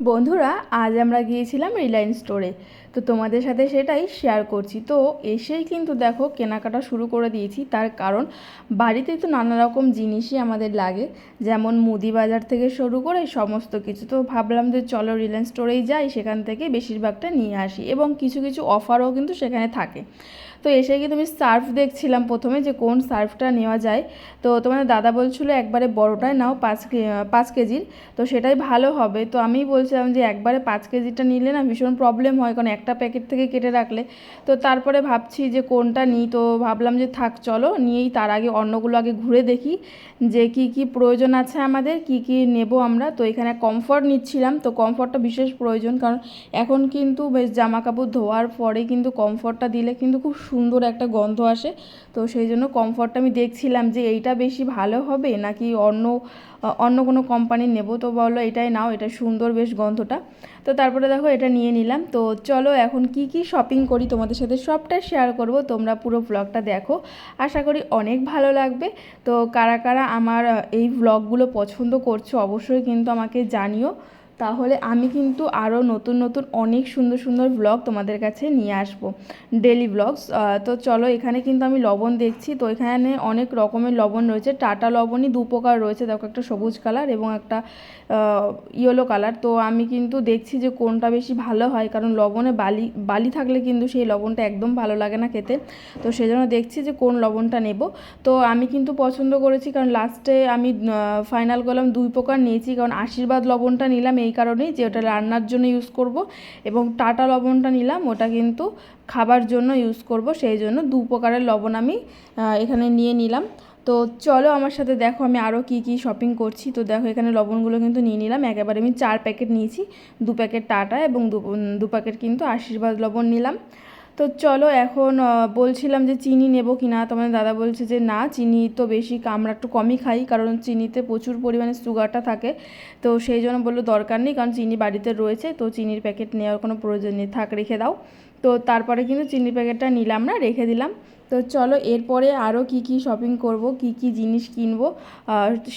বন্ধুরা, আজ আমরা গিয়েছিলাম রিলায়েন্স স্টোরে তো তোমাদের সাথে সেটাই শেয়ার করছি। তো এসেই কিন্তু দেখো, কেনাকাটা শুরু করে দিয়েছি। তার কারণ, বাড়িতে তো নানা রকম জিনিসই আমাদের লাগে। যেমন মুদি বাজার থেকে শুরু করে সমস্ত কিছু। তো ভাবলাম যে চলো রিলায়েন্স স্টোরেই যাই, সেখান থেকে বেশিরভাগটা নিয়ে আসি। এবং কিছু কিছু অফারও কিন্তু সেখানে থাকে। তো এসে কিন্তু আমি সার্ফ দেখছিলাম প্রথমে যে কোন সার্ফটা নেওয়া যায়। তো তোমাদের দাদা বলছিল একবারে বড়টাই নাও, পাঁচ পাঁচ কেজির। তো সেটাই ভালো হবে। তো আমি বলছিলাম যে একবারে পাঁচ কেজিটা নিলে না ভীষণ প্রবলেম হয়, কারণ একটা প্যাকেট থেকে কেটে রাখলে। তো তারপরে ভাবছি যে কোনটা নিই। তো ভাবলাম যে থাক, চলো নিয়েই তার আগে অন্যগুলো আগে ঘুরে দেখি যে কি কি প্রয়োজন আছে আমাদের, কি কি নেব আমরা। তো এখানে কমফর্ট নিচ্ছিলাম। তো কমফর্টটা বিশেষ প্রয়োজন, কারণ এখন কিন্তু বেশ জামা কাপড় ধোয়ার পরে কিন্তু কমফর্টটা দিলে কিন্তু খুব সুন্দর একটা গন্ধ আসে। তো সেই জন্য কমফর্টটা আমি দেখছিলাম যে এইটা বেশি ভালো হবে নাকি অন্য অন্য কোনো কোম্পানির নেব? তো বলো এটাই নাও, এটা সুন্দর বেশ গন্ধটা। তো তারপরে দেখো এটা নিয়ে নিলাম। তো চলো এখন কি কি শপিং করি? তোমাদের সাথে সবটা শেয়ার করব। তোমরা পুরো ব্লগটা দেখো। আশা করি অনেক ভালো লাগবে। তো কারা কারা আমার, এই ব্লগগুলো পছন্দ করছ অবশ্যই কিন্তু আমাকে জানিও। তাহলে আমি কিন্তু আরও নতুন নতুন অনেক সুন্দর সুন্দর ব্লগ তোমাদের কাছে নিয়ে আসব ডেলি ব্লগস তো চলো এখানে কিন্তু আমি লবণ দেখছি। তো এখানে অনেক রকমের লবণ রয়েছে। টাটা লবণই দু প্রকার রয়েছে। দেখো একটা সবুজ কালার এবং একটা ইয়েলো কালার তো আমি কিন্তু দেখছি যে কোনটা বেশি ভালো হয়। কারণ লবণে বালি বালি থাকলে কিন্তু সেই লবণটা একদম ভালো লাগে না খেতে। তো সেজন্য দেখছি যে কোন লবণটা নেব। তো আমি কিন্তু পছন্দ করেছি। কারণ লাস্টে আমি ফাইনাল করলাম দুই প্রকার নিয়েছি। কারণ আশীর্বাদ লবণটা নিলাম। এই কারণেই যে ওটা রান্নার জন্য ইউজ করব এবং টাটা লবণটা নিলাম, ওটা কিন্তু খাবার জন্য ইউজ করব, সেই জন্য দু প্রকারের লবণ আমি এখানে নিয়ে নিলাম। তো চলো আমার সাথে দেখো আমি আরও কি কি শপিং করছি। তো দেখো এখানে লবণগুলো কিন্তু নিয়ে নিলাম, একেবারে আমি চার প্যাকেট নিয়েছি, দু প্যাকেট টাটা এবং দু প্যাকেট কিন্তু আশীর্বাদ লবণ নিলাম। তো চলো এখন বলছিলাম যে চিনি নেব কি না তোমাদের দাদা বলছে যে, না, চিনি তো বেশি আমরা একটু কমই খাই, কারণ চিনিতে প্রচুর পরিমাণে সুগারটা থাকে। তো সেই জন্য বলল, দরকার নেই, কারণ চিনি বাড়িতে রয়েছে, তো চিনির প্যাকেট নেওয়ার কোনো প্রয়োজন নেই। থাক, রেখে দাও। তো তারপরে কিন্তু চিনির প্যাকেটটা নিলাম না, রেখে দিলাম। তো চলো এরপরে আরও কি কি শপিং করব, কি কি জিনিস কিনবো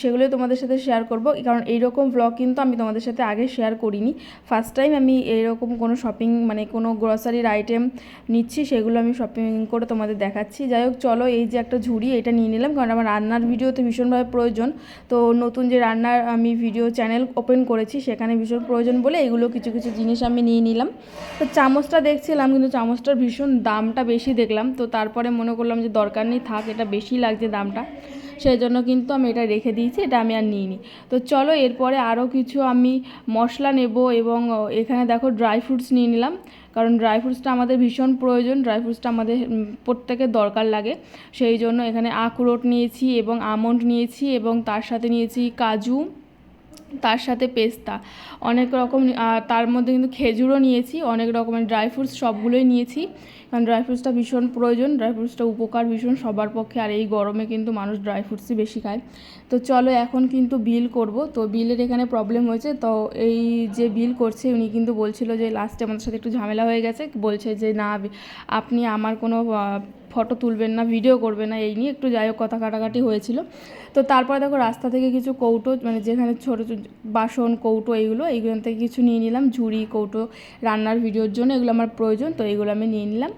সেগুলো তোমাদের সাথে শেয়ার করব। কারণ এইরকম ব্লগ কিন্তু আমি তোমাদের সাথে আগে শেয়ার করিনি। ফার্স্ট টাইম আমি এইরকম কোনো শপিং মানে কোনো গ্রসারির আইটেম নিচ্ছি, সেগুলো আমি শপিং করে তোমাদের দেখাচ্ছি। যাই হোক, চলো এই যে একটা ঝুড়ি, এটা নিয়ে নিলাম। কারণ আমার রান্নার ভিডিওতে ভীষণভাবে প্রয়োজন। তো নতুন যে রান্নার আমি ভিডিও চ্যানেল ওপেন করেছি, সেখানে ভীষণ প্রয়োজন বলে এগুলো কিছু কিছু জিনিস আমি নিয়ে নিলাম। তো চামচটা দেখছিলাম, কিন্তু চামচটার ভীষণ দামটা বেশি দেখলাম। তো তারপরে মনে করলাম যে দরকার নেই, থাক, এটা বেশি লাগছে দামটা। সেই জন্য কিন্তু আমি এটা রেখে দিয়েছি, এটা আমি আর নিইনি। তো চলো, এরপরে আরও কিছু আমি মশলা নেব এবং এখানে দেখো ড্রাই ফ্রুটস নিয়ে নিলাম। কারণ ড্রাই ফ্রুটসটা আমাদের ভীষণ প্রয়োজন ড্রাই ফ্রুটসটা আমাদের প্রত্যেকের দরকার লাগে। সেই জন্য এখানে আখরোট নিয়েছি এবং আমন্ড নিয়েছি এবং তার সাথে নিয়েছি কাজু। তার সাথে পেস্তা। অনেক রকম তার মধ্যে কিন্তু খেজুরও নিয়েছি, অনেক রকমের ড্রাই ফ্রুটস সবগুলোই নিয়েছি। কারণ ড্রাই ফ্রুটসটা ভীষণ প্রয়োজন ড্রাই ফ্রুটসটা উপকার ভীষণ সবার পক্ষে, আর এই গরমে কিন্তু মানুষ ড্রাই ফ্রুটসই বেশি খায়। তো চলো এখন কিন্তু বিল করব। তো বিলের এখানে প্রবলেম হয়েছে, তো এই যে বিল করছে, উনি কিন্তু বলছিল যে লাস্টে আমাদের সাথে একটু ঝামেলা হয়ে গেছে। বলছে যে, না, আপনি আমার কোনো ফটো তুলবেন না ভিডিও করবেন না, এই নিয়ে একটু যাই হোক কথা কাটাকাটি হয়েছিল। তো তারপরে দেখো রাস্তা থেকে কিছু কৌটো মানে যেখানে ছোটো বাসন, কৌটো এইগুলো এইগুলো থেকে কিছু নিয়ে নিলাম। ঝুড়ি, কৌটো, রান্নার ভিডিওর জন্য এগুলো আমার প্রয়োজন, তো এইগুলো আমি নিয়ে নিলাম।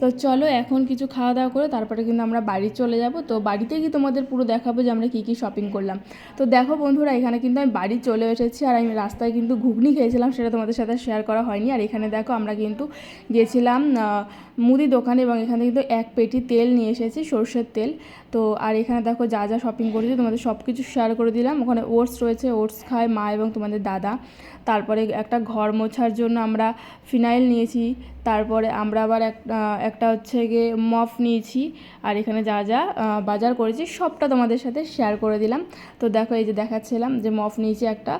তো চলো এখন কিছু খাওয়া দাওয়া করে তারপরে কিন্তু আমরা বাড়ি চলে যাব। তো বাড়িতে গিয়ে তোমাদের পুরো দেখাবো যে আমরা কী কী শপিং করলাম। তো দেখো বন্ধুরা, এখানে কিন্তু আমি বাড়ি চলে এসেছি আর আমি রাস্তায় কিন্তু ঘুগনি খেয়েছিলাম, সেটা তোমাদের সাথে শেয়ার করা হয়নি। আর এখানে দেখো আমরা কিন্তু গেছিলাম মুদি দোকানে এবং এখানে কিন্তু এক পেটি তেল নিয়ে এসেছি, সর্ষের তেল। তো আর এখানে দেখো যা যা শপিং করেছি, তোমাদের সব কিছু শেয়ার করে দিলাম। ওখানে ওটস রয়েছে ওটস খায় মা এবং তোমাদের দাদা। তারপরে একটা ঘর মোছার জন্য আমরা ফিনাইল নিয়েছি, তারপরে আমরা আবার এক একটা হচ্ছে গিয়ে মফ নিয়েছি আর এখানে যা যা বাজার করেছি সবটা তোমাদের সাথে শেয়ার করে দিলাম। তো দেখো এই যে দেখাচ্ছিলাম যে মফ নিয়েছি একটা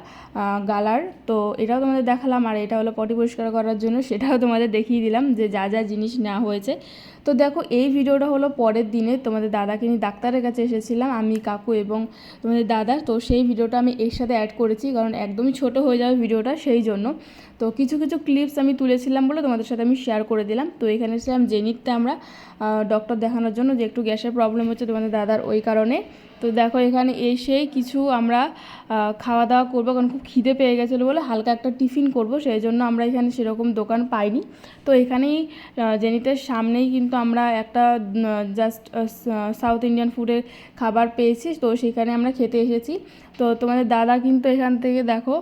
গালার। তো এটাও তোমাদের দেখালাম আর এটা হলো পটি পরিষ্কার করার জন্য সেটাও তোমাদের দেখিয়ে দিলাম যে যা যা জিনিস নেওয়া হয়েছে। তো দেখো এই ভিডিওটা হলো পরের দিনে, তোমাদের দাদাকে নিয়ে ডাক্তারের কাছে এসেছিলাম, আমি, কাকু এবং তোমাদের দাদা। তো সেই ভিডিওটা আমি এর সাথে অ্যাড করেছি কারণ একদমই ছোট হয়ে যাবে ভিডিওটা সেই জন্য। তো কিছু কিছু ক্লিপস আমি তুলেছিলাম বলে তোমাদের সাথে আমি শেয়ার করে দিলাম। তো এখানে ছিলাম জেনিটতে আমরা ডক্টর দেখানোর জন্য যে একটু গ্যাসের প্রবলেম হচ্ছে তোমাদের দাদার ওই কারণে। তো দেখো এখানে এসেই কিছু আমরা খাওয়া দাওয়া করব কারণ খুব খিদে পেয়ে গেছিল বলে হালকা একটা টিফিন করব, সেই জন্য আমরা এখানে সেরকম দোকান পাইনি। তো এখানেই জেনিতের সামনেই কিন্তু আমরা একটা জাস্ট সাউথ ইন্ডিয়ান ফুডের খাবার পেয়েছি। তো সেখানে আমরা খেতে এসেছি। তো তোমাদের দাদা কিন্তু এখান থেকে দেখো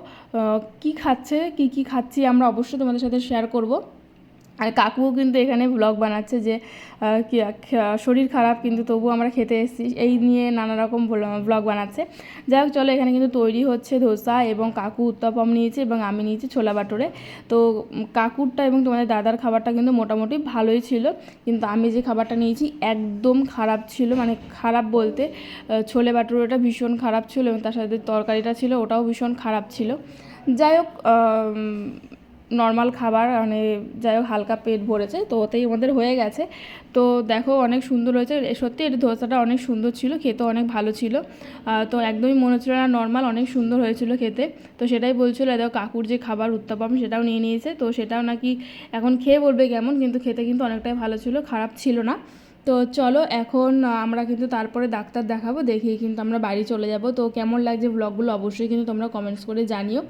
কি খাচ্ছে, কি কি খাচ্ছি আমরা অবশ্যই তোমাদের সাথে শেয়ার করব। আর কাকুও কিন্তু এখানে ব্লগ বানাচ্ছে যে শরীর খারাপ কিন্তু তবুও আমরা খেতে এসেছি। এই নিয়ে নানা রকম ব্লগ বানাচ্ছে। যাই হোক, চলো এখানে কিন্তু তৈরি হচ্ছে ধোসা এবং কাকু উত্তপম নিয়েছে এবং আমি নিয়েছি ছোলা বাটোরে। তো কাকুরটা এবং তোমাদের দাদার খাবারটা কিন্তু মোটামুটি ভালোই ছিল। কিন্তু আমি যে খাবারটা নিয়েছি একদম খারাপ ছিল। মানে খারাপ বলতে ছোলে বাটুরেটা ভীষণ খারাপ ছিল এবং তার সাথে তরকারিটা ছিল, ওটাও ভীষণ খারাপ ছিল। যাই হোক নর্মাল খাবার মানে যাই হোক হালকা পেট ভরেছে, তো ওতেই আমাদের হয়ে গেছে। তো দেখো অনেক সুন্দর হয়েছে সত্যি এটা ধোসাটা অনেক সুন্দর ছিল, খেতে অনেক ভালো ছিল। তো একদমই মনে হচ্ছিল না নর্মাল অনেক সুন্দর হয়েছিল খেতে। তো সেটাই বলছিল দেখো কাকুর যে খাবার উত্তাপম সেটাও নিয়ে নিয়েছে। তো সেটাও নাকি এখন খেয়ে বলবে কেমন, কিন্তু খেতে কিন্তু অনেকটাই ভালো ছিল, খারাপ ছিল না। তো চলো এখন আমরা কিন্তু তারপরে ডাক্তার দেখাবো, দেখিয়ে কিন্তু আমরা বাড়ি চলে যাব। তো কেমন লাগছে ব্লগগুলো অবশ্যই কিন্তু তোমরা কমেন্টস করে জানিও।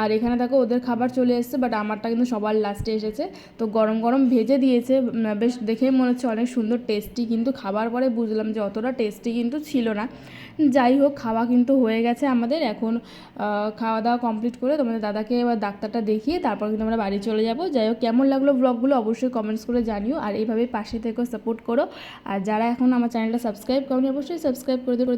আর এখানে দেখো ওদের খাবার চলে এসেছে বাট আমারটা কিন্তু সবার লাস্টে এসেছে। তো গরম গরম ভেজে দিয়েছে বেশ দেখেই মনে হচ্ছে অনেক সুন্দর টেস্টি কিন্তু খাবার পরে বুঝলাম যে অতটা টেস্টি কিন্তু ছিল না। যাই হোক, খাওয়া কিন্তু হয়ে গেছে আমাদের। এখন খাওয়া দাওয়া কমপ্লিট করে তোমাদের দাদাকে এবার ডাক্তারটা দেখিয়ে তারপর কিন্তু আমরা বাড়ি চলে যাব। যাই হোক, কেমন লাগল ব্লগগুলো অবশ্যই কমেন্টস করে জানিও। আর এইভাবে পাশে থেকেও সাপোর্ট করো। আর যারা এখন আমার চ্যানেলটা সাবস্ক্রাইব করেনি অবশ্যই সাবস্ক্রাইব করে দিও